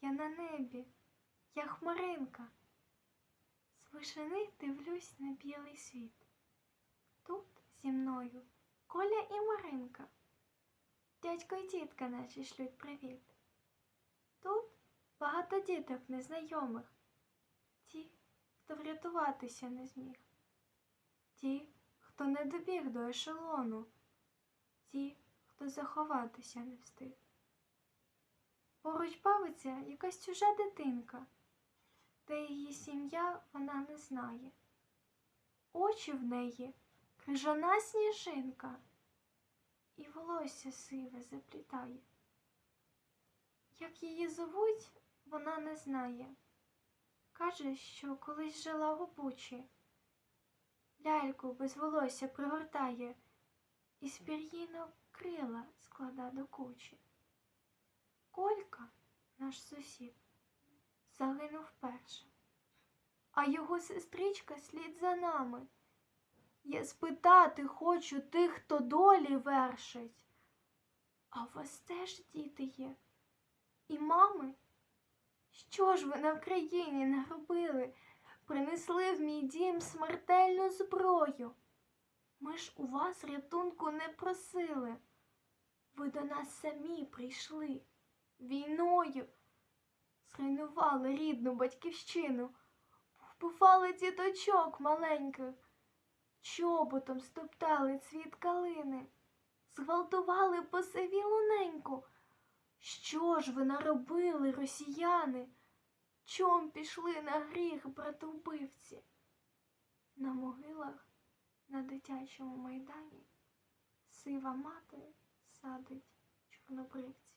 я на небі, я хмаринка. З вишини дивлюсь на білий світ. Тут зі мною Коля і Маринка. Дядько й тітка наші шлють привіт. Тут багато діток незнайомих. Ті, хто врятуватися не зміг. Ті, хто не добіг до ешелону. Ті, хто заховатися не встиг. Поруч бавиться якась чужа дитинка, де її сім'я вона не знає. Очі в неї крижана сніжинка, і волосся сиве заплітає. Як її зовуть, вона не знає. Каже, що колись жила в Бучі. Ляльку без волосся пригортає і з пір'їнок крила склада до кучі. Колька, наш сусід, загинув першим, а його сестричка слід за нами. Я спитати хочу тих, хто долі вершить. А у вас теж діти є? І мами? Що ж ви на Вкраїні наробили? Принесли в мій дім смертельну зброю. Ми ж у вас рятунку не просили. Ви до нас самі прийшли війною, зруйнували рідну батьківщину, вбивали діточок маленьких, чоботом стоптали цвіт калини, зґвалтували посивілу неньку. Що ж ви наробили, росіяни? Чом пішли на гріх, братовбивці? На могилах на дитячому майдані сива мати садить чорнобривці.